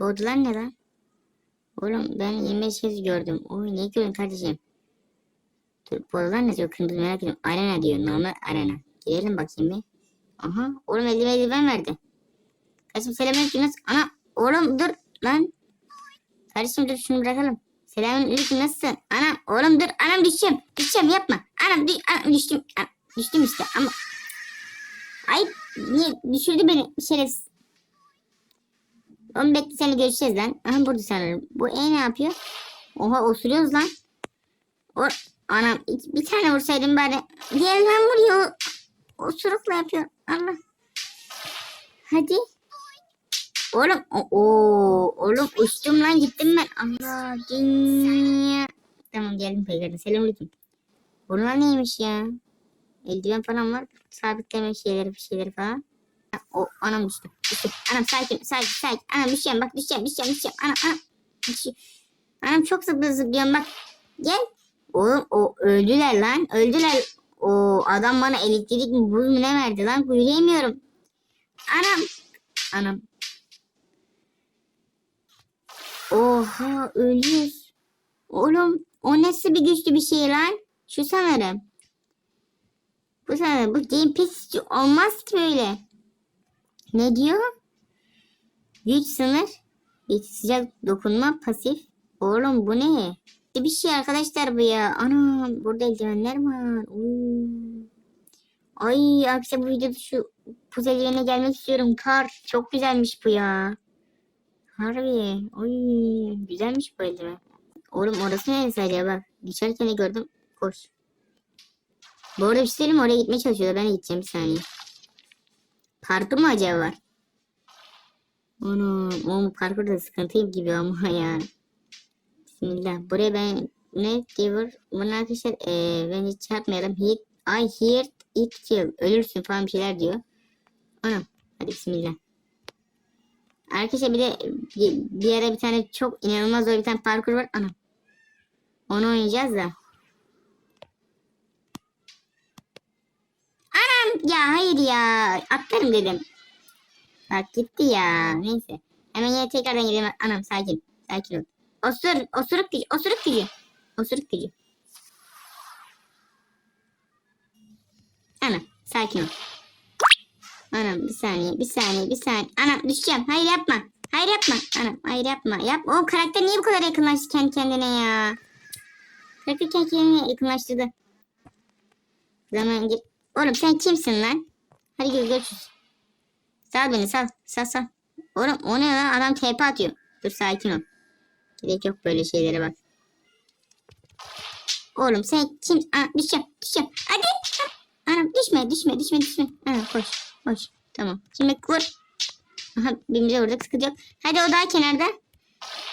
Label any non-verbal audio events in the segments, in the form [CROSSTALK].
Bu odalar ne lan? Oğlum ben 25 kez gördüm. Oy ne gördün kardeşim? Dur bu odalar ne diyor? Kırmızı merak ediyorum. Arena diyor. Normal arena. Girelim bakayım bir. Aha. Oğlum eldiven eldiven verdi. Kardeşim selamünaleyküm. Nasıl? Ana. Oğlum dur lan. Kardeşim dur şunu bırakalım. Selamünaleyküm nasılsın? Ana oğlum dur. Anam düşeceğim. Düşeceğim yapma. Anam, dü anam düştüm. Anam, düştüm işte ama. Ay niye düşürdü beni şerefsiz. Oğlum bekle seni görüşeceğiz lan. Aha burada sanırım. Bu E ne yapıyor? Oha osuruyoruz lan. O anam bir tane vursaydım bari. Diğerinden vuruyor. Osurukla yapıyor. Allah. Hadi. Oğlum o o- oğlum uçtum lan gittim ben. Allah dünya. Tamam geldim peygamber. Selamünaleyküm. Bunlar neymiş ya? Eldiven falan var. Sabitleme şeyleri bir şeyleri falan. O anam düştü. Düştü. Anam sakin sakin sakin. Anam düşeceğim bak düşeceğim düşeceğim düşeceğim. Anam anam. Düşü- Anam çok zıplı zıplıyorum bak. Gel. Oğlum o öldüler lan. Öldüler. O adam bana elektrik mi buz mu ne verdi lan? Yürüyemiyorum. Anam. Anam. Oha ölüyoruz. Oğlum o nasıl bir güçlü bir şey lan? Şu sanırım. Bu sanırım. Bu gamepad olmaz ki böyle. Ne diyor? Güç sınır. İç sıcak dokunma pasif. Oğlum bu ne? Ne bir şey arkadaşlar bu ya. Ana burada eldivenler var. Uy. Ay arkadaşlar bu videoda şu buz eldivenine gelmek istiyorum. Kar. Çok güzelmiş bu ya. Harbi. Oy güzelmiş bu eldiven. Oğlum orası neresi acaba? Geçerken gördüm. Koş. Bu arada bir şey söyleyeyim? Oraya gitmeye çalışıyorlar. Ben de gideceğim bir saniye. Parkur mu acaba? Onu, o parkur da sıkıntı gibi ama [LAUGHS] ya. Bismillah. Buraya ben ne diyor? Bunu arkadaşlar eee ben hiç yapmayalım. Hit, I hear it kill. Ölürsün falan bir şeyler diyor. Anam. Hadi bismillah. Arkadaşlar bir de bir, bir ara bir tane çok inanılmaz zor bir tane parkur var. Anam. Onu oynayacağız da. Anam ya hayır ya. Atlarım dedim. Bak gitti ya. Neyse. Hemen yine tekrardan gidelim. Anam sakin. Sakin ol. Osur, osuruk gücü. Osuruk gücü. Osuruk gücü. Anam sakin ol. Anam bir saniye bir saniye bir saniye. Anam düşeceğim. Hayır yapma. Hayır yapma. Anam hayır yapma. Yap. O karakter niye bu kadar yakınlaştı kendi kendine ya? Karakter kendi kendine yakınlaştırdı. Zaman git. Oğlum sen kimsin lan? Hadi gel görüşürüz. Sal beni sal. Sal sal. Oğlum o ne lan? Adam TP atıyor. Dur sakin ol. Gerek yok böyle şeylere bak. Oğlum sen kim? Aa, düşeceğim düşeceğim. Hadi. Anam düşme düşme düşme düşme. Anam koş koş. Tamam. Şimdi vur. Aha birbirimize vurduk sıkıntı yok. Hadi o daha kenarda.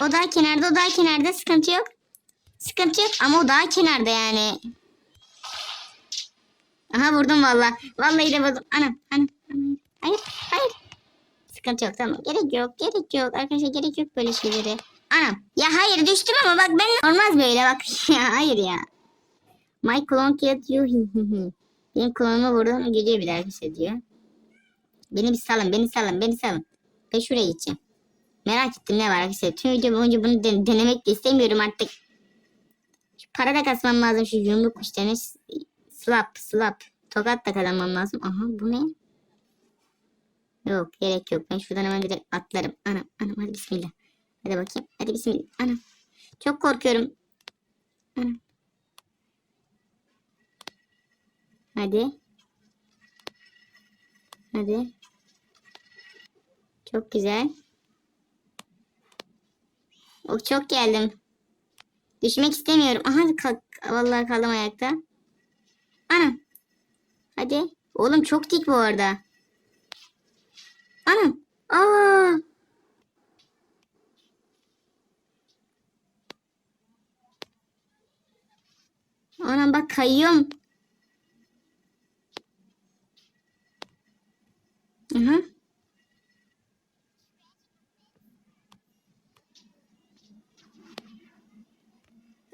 O daha kenarda o daha kenarda sıkıntı yok. Sıkıntı yok ama o daha kenarda yani. Aha vurdum valla. Vallahi de vurdum. Anam anam. Hayır hayır. Sıkıntı yok tamam. Gerek yok gerek yok. Arkadaşlar gerek yok böyle şeylere. Anam. Ya hayır düştüm ama bak ben olmaz böyle bak. [LAUGHS] ya hayır ya. My clone killed you. [LAUGHS] Benim klonumu vurdum gidiyor bir şey diyor. Beni bir salın beni salın beni salın. Ben şuraya gideceğim. Merak ettim ne var arkadaşlar. Tüm video boyunca bunu den- denemek de istemiyorum artık. Şu para da kasmam lazım şu yumruk kuşlarını. Slap slap. Tokat da kazanmam lazım. Aha bu ne? Yok gerek yok. Ben şuradan hemen direkt atlarım. Anam anam hadi bismillah. Hadi bakayım. Hadi bismillah. Anam. Çok korkuyorum. Anam. Hadi. Hadi. Çok güzel. Oh, çok geldim. Düşmek istemiyorum. Aha kalk. Vallahi kaldım ayakta. Anam. Hadi. Oğlum çok dik bu arada. Anam. Aa. Anam bak kayıyorum. Aha.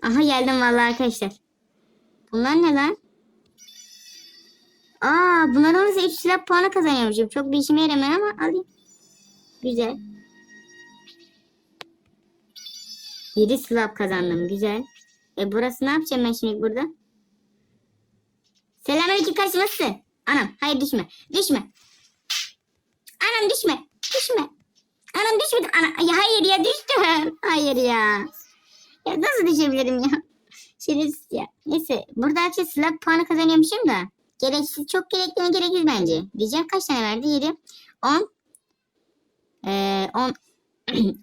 Aha geldim vallahi arkadaşlar. Bunlar ne lan? Aa bunlar olursa 3 silah puanı kazanıyormuşum. Çok bir işime yaramıyor ama alayım. Güzel. 7 slab kazandım. Güzel. E burası ne yapacağım ben şimdi burada? Selamünaleyküm kardeşim nasılsın? Anam hayır düşme. Düşme. Anam düşme. Düşme. Anam düşmedi. Ana, ya hayır ya düştüm. [LAUGHS] Hayır ya. Ya nasıl düşebilirim ya? [LAUGHS] Şerefsiz ya. Neyse burada herkes slab puanı kazanıyormuşum da. Gereksiz çok gerekli mi gereksiz bence. Diyeceğim kaç tane verdi? 7, 10, ee, 10,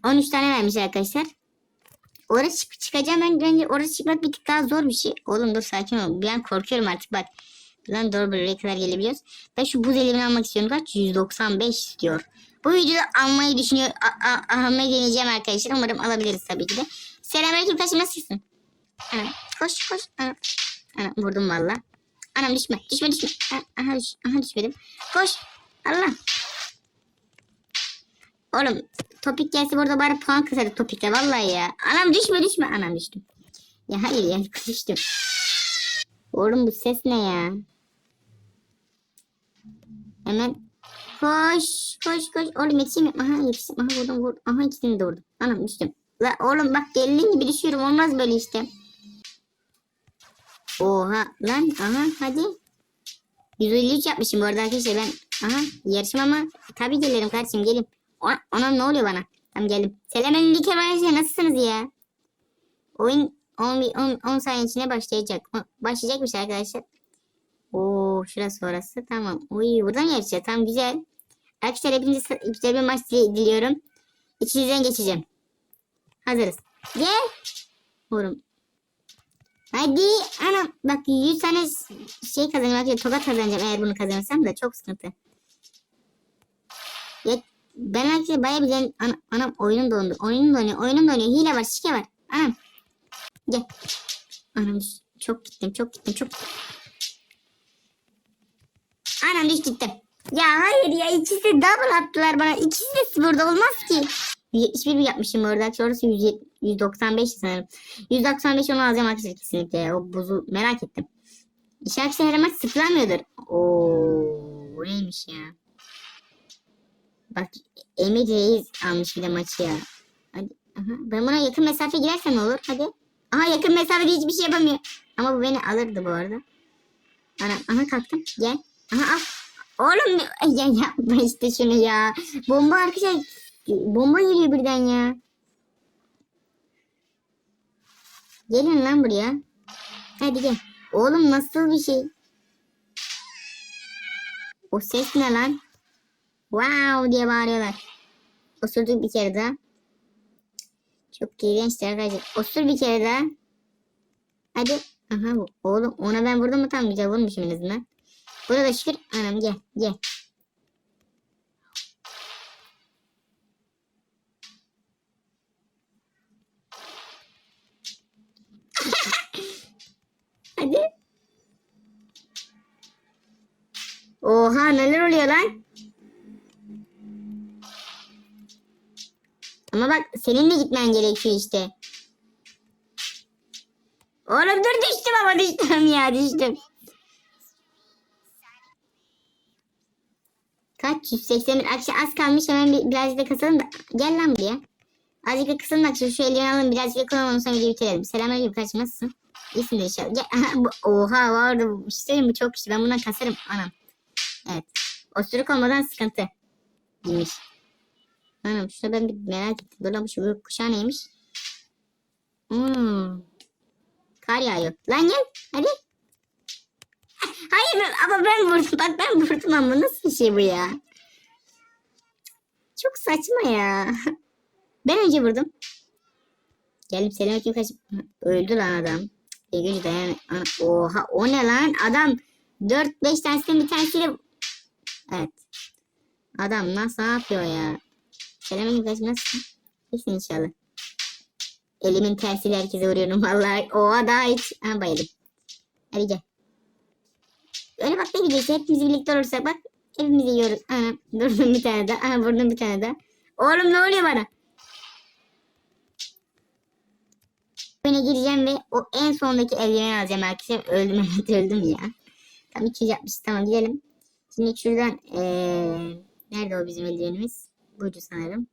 13 [CLEARS THROAT] tane vermiş arkadaşlar. Orası çık çıkacağım ben bence orası çıkmak bir tık daha zor bir şey. Oğlum dur sakin ol. Ben korkuyorum artık bak. Lan doğru buraya kadar gelebiliyoruz. Ben şu buz elimi almak istiyorum. Kaç? 195 istiyor. Bu videoda almayı düşünüyor. Almayı deneyeceğim arkadaşlar. Umarım alabiliriz tabii ki de. Selamünaleyküm taşım nasılsın? Anam koş koş. Anam, Anam vurdum valla. Anam düşme düşme düşme. Aha, düş, aha düşmedim. Koş. Allah. Oğlum topik gelse burada bari puan kısardı topikle vallahi ya. Anam düşme düşme. Anam düştüm. Ya hayır ya düştüm. Oğlum bu ses ne ya? Hemen koş koş koş. Oğlum yetişeyim. Aha yetiştim. Aha vurdum vurdum. Aha ikisini de vurdum. Anam düştüm. La oğlum bak gelin gibi düşüyorum. Olmaz böyle işte. Oha lan aha hadi. 153 yapmışım bu arada arkadaşlar ben. Aha yarışma ama tabii gelirim kardeşim gelin. O- Anam ne oluyor bana? Tamam geldim. Selamünaleyküm arkadaşlar nasılsınız ya? Oyun 10, 10, 10 saniye içinde başlayacak. Başlayacakmış arkadaşlar. Oo şurası orası tamam. Uy buradan yarışacağız tamam güzel. Arkadaşlar hepinize güzel bir maç dili- diliyorum. İçinizden geçeceğim. Hazırız. Gel. Oğlum. Hadi anam bak 100 tane şey kazanacağım. Arkadaşlar tokat kazanacağım eğer bunu kazanırsam da çok sıkıntı. Ya, ben arkadaşlar baya bir anam, anam oyunum dondu. Oyunum donuyor. Oyunum donuyor. Hile var. Şike var. Anam. Gel. Anam çok gittim. Çok gittim. Çok Anam düş gittim. Ya hayır ya ikisi double attılar bana. İkisi de burada olmaz ki. 71 yapmışım orada. Sonrası 170 195 sanırım. 195 onu alacağım arkadaşlar kesinlikle. O buzu merak ettim. İşaret her maç sıfırlanmıyordur. Oo, neymiş ya? Bak Emir Reis almış bir de maçı ya. Hadi. Aha. Ben buna yakın mesafe girersem olur? Hadi. Aha yakın mesafede hiçbir şey yapamıyor. Ama bu beni alırdı bu arada. Ana, aha kalktım. Gel. Aha al. Oğlum ya yapma işte şunu ya. Bomba arkadaşlar. Bomba geliyor birden ya. Gelin lan buraya. Hadi gel. Oğlum nasıl bir şey? O ses ne lan? Wow diye bağırıyorlar. Osurduk bir kere daha. Çok iğrençti arkadaşlar. Osur bir kere daha. Hadi. Aha. Oğlum ona ben vurdum mu tam güzel vurmuşum en azından. Burada da şükür. Anam gel gel. [LAUGHS] Hadi. Oha neler oluyor lan? Ama bak senin de gitmen gerekiyor işte. Oğlum dur düştüm ama düştüm ya düştüm. Kaç? 181. Akşam az kalmış hemen bir, birazcık da kasalım da. Gel lan buraya. Azıcık da kısalım da şu, elini alalım birazcık ondan sonra videoyu bitirelim. Selamünaleyküm kardeşim nasılsın? İyisindir inşallah. Gel. Bu, oha vardı. Bir şey söyleyeyim mi? Çok güçlü. Ben bundan kasarım. Anam. Evet. Osuruk olmadan sıkıntı. Demiş. Anam şurada ben bir merak ettim. Lan bu kuşağı neymiş? Hmm. Kar yağıyor. Lan gel. Hadi. Hayır ama ben vurdum. Bak ben vurdum ama nasıl bir şey bu ya? Çok saçma ya. Ben önce vurdum. Geldim selamünaleyküm kaç. Öldü lan adam. Gücü dayan. Oha o ne lan? Adam 4-5 tanesinden bir tanesiyle... Evet. Adam nasıl yapıyor ya? Selamünaleyküm kaç nasılsın? İyisin inşallah. Elimin tersiyle herkese vuruyorum vallahi. Oha daha hiç. Ha bayıldım. Hadi gel. Öyle bak ne güzel. Hepimiz birlikte olursak bak. Hepimiz yiyoruz. Ana durdum bir tane daha. Aha vurdum bir tane daha. Oğlum ne oluyor bana? Oyuna gireceğim ve o en sondaki eldiveni alacağım arkadaşlar. Öldüm [LAUGHS] evet öldüm ya. Tam 200 yapmış. Tamam gidelim. Şimdi şuradan eee nerede o bizim eldivenimiz? Buydu sanırım.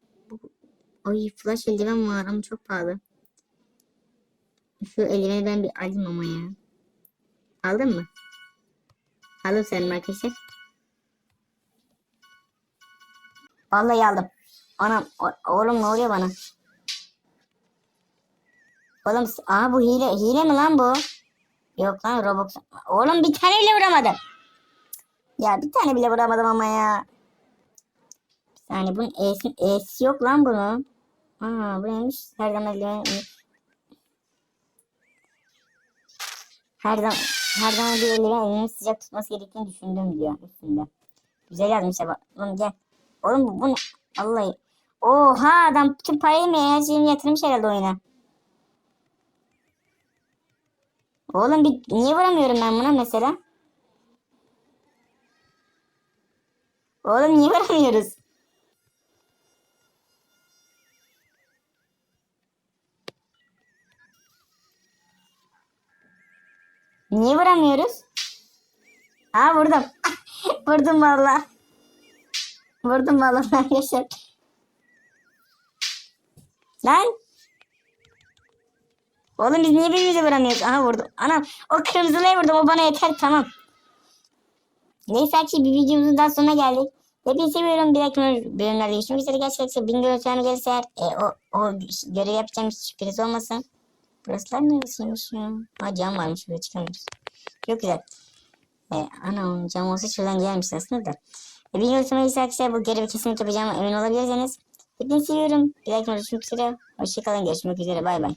Ay flash eldiven var ama çok pahalı. Şu eldiveni ben bir alayım ama ya. Aldın mı? Aldım senin arkadaşlar. Vallahi aldım. Anam oğlum ne oluyor bana? Oğlum aa bu hile hile mi lan bu? Yok lan Roblox. Oğlum bir tane bile vuramadım. Ya bir tane bile vuramadım ama ya. Bir saniye bunun E'si, E'si yok lan bunun. Aa bu neymiş? Her zaman her zaman her zaman bir eldiven elini sıcak tutması gerektiğini düşündüm diyor üstünde. Güzel yazmışlar bak. Oğlum gel. Oğlum bu, bu ne? Vallahi. Oha adam bütün parayı mı şeyini yatırmış herhalde oyuna. Oğlum bir niye vuramıyorum ben buna mesela? Oğlum niye vuramıyoruz? Niye vuramıyoruz? Aa vurdum. [LAUGHS] vurdum valla. Vurdum valla arkadaşlar. Lan. Oğlum biz niye birbirimize vuramıyoruz? Aha vurdum. Anam o kırmızılıya vurdum o bana yeter tamam. Neyse ki bir videomuzun daha sonuna geldik. Hepinizi seviyorum. Bir dahaki bölümlerde görüşmek üzere. Gerçekten bin görüntülerine gelirse eğer e, o, o görev yapacağım hiç şüpheniz olmasın. Burasılar neresiymiş ya? Ha cam varmış buraya çıkamıyoruz. Çok güzel. E, anam cam olsa şuradan gelmiş aslında da. E, bin görüntülerine gelirse arkadaşlar bu görevi kesinlikle yapacağıma emin olabilirsiniz. Hepinizi seviyorum. Bir dahaki görüşmek üzere. Hoşçakalın. Görüşmek üzere. Bay bay.